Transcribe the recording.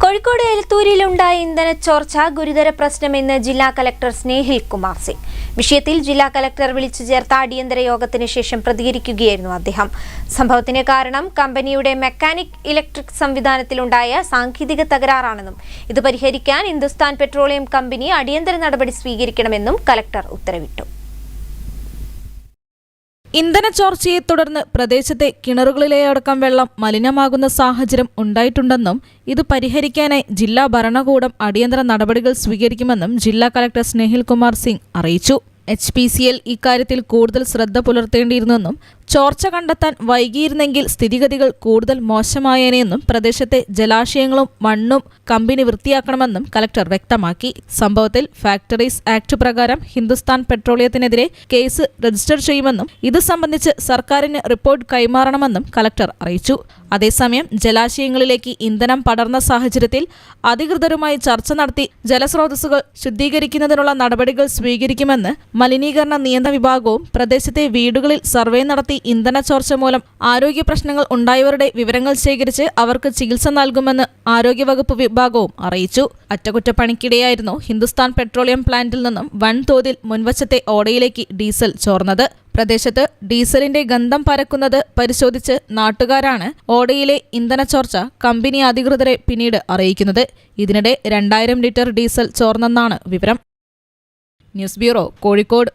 കോഴിക്കോട് എലത്തൂരിലുണ്ടായ ഇന്ധന ചോർച്ച ഗുരുതര പ്രശ്നമെന്ന് ജില്ലാ കലക്ടർ സ്നേഹിൽ കുമാർ സിംഗ്. വിഷയത്തിൽ ജില്ലാ കലക്ടർ വിളിച്ചു ചേർത്ത അടിയന്തര യോഗത്തിന് ശേഷം പ്രതികരിക്കുകയായിരുന്നു അദ്ദേഹം. സംഭവത്തിന് കാരണം കമ്പനിയുടെ മെക്കാനിക് ഇലക്ട്രിക് സംവിധാനത്തിലുണ്ടായ സാങ്കേതിക തകരാറാണെന്നും ഇത് പരിഹരിക്കാൻ ഹിന്ദുസ്ഥാൻ പെട്രോളിയം കമ്പനി അടിയന്തര നടപടി സ്വീകരിക്കണമെന്നും കലക്ടർ ഉത്തരവിട്ടു. ഇന്ധന ചോർച്ചയെ തുടർന്ന് പ്രദേശത്തെ കിണറുകളിലെ അടക്കം വെള്ളം മലിനമാകുന്ന സാഹചര്യം ഉണ്ടായിട്ടുണ്ടെന്നും ഇത് പരിഹരിക്കാനായി ജില്ലാ ഭരണകൂടം അടിയന്തര നടപടികൾ സ്വീകരിക്കുമെന്നും ജില്ലാ കലക്ടർ സ്നേഹിൽ കുമാർ സിംഗ് അറിയിച്ചു. എച്ച് പി സി എൽ ഇക്കാര്യത്തിൽ കൂടുതൽ ശ്രദ്ധ പുലർത്തേണ്ടിയിരുന്നെന്നും ചോർച്ച കണ്ടെത്താൻ വൈകിയിരുന്നെങ്കിൽ സ്ഥിതിഗതികൾ കൂടുതൽ മോശമായേനെയെന്നും പ്രദേശത്തെ ജലാശയങ്ങളും മണ്ണും കമ്പനി വൃത്തിയാക്കണമെന്നും കലക്ടർ വ്യക്തമാക്കി. സംഭവത്തിൽ ഫാക്ടറീസ് ആക്ട് പ്രകാരം ഹിന്ദുസ്ഥാൻ പെട്രോളിയത്തിനെതിരെ കേസ് രജിസ്റ്റർ ചെയ്യുമെന്നും ഇത് സംബന്ധിച്ച് സർക്കാരിന് റിപ്പോർട്ട് കൈമാറണമെന്നും കലക്ടർ അറിയിച്ചു. അതേസമയം ജലാശയങ്ങളിലേക്ക് ഇന്ധനം പടർന്ന സാഹചര്യത്തിൽ അധികൃതരുമായി ചർച്ച നടത്തി ജലസ്രോതസ്സുകൾ ശുദ്ധീകരിക്കുന്നതിനുള്ള നടപടികൾ സ്വീകരിക്കുമെന്ന് മലിനീകരണ നിയന്ത്രണ വിഭാഗവും പ്രദേശത്തെ വീടുകളിൽ സർവേ നടത്തി ഇന്ധന ചോർച്ച മൂലം ആരോഗ്യ പ്രശ്നങ്ങൾ ഉണ്ടായവരുടെ വിവരങ്ങൾ ശേഖരിച്ച് അവർക്ക് ചികിത്സ നൽകുമെന്ന് ആരോഗ്യവകുപ്പ് വിഭാഗവും അറിയിച്ചു. അറ്റകുറ്റപ്പണിക്കിടെയായിരുന്നു ഹിന്ദുസ്ഥാൻ പെട്രോളിയം പ്ലാന്റിൽ നിന്നും വൻതോതിൽ മുൻവശത്തെ ഓടയിലേക്ക് ഡീസൽ ചോർന്നത്. പ്രദേശത്ത് ഡീസലിന്റെ ഗന്ധം പരക്കുന്നത് പരിശോധിച്ച് നാട്ടുകാരാണ് ഓടയിലെ ഇന്ധന ചോർച്ച കമ്പനി അധികൃതരെ പിന്നീട് അറിയിക്കുന്നത്. ഇതിനിടെ രണ്ടായിരം ലിറ്റർ ഡീസൽ ചോർന്നെന്നാണ് വിവരം. News bureau Kozhikode.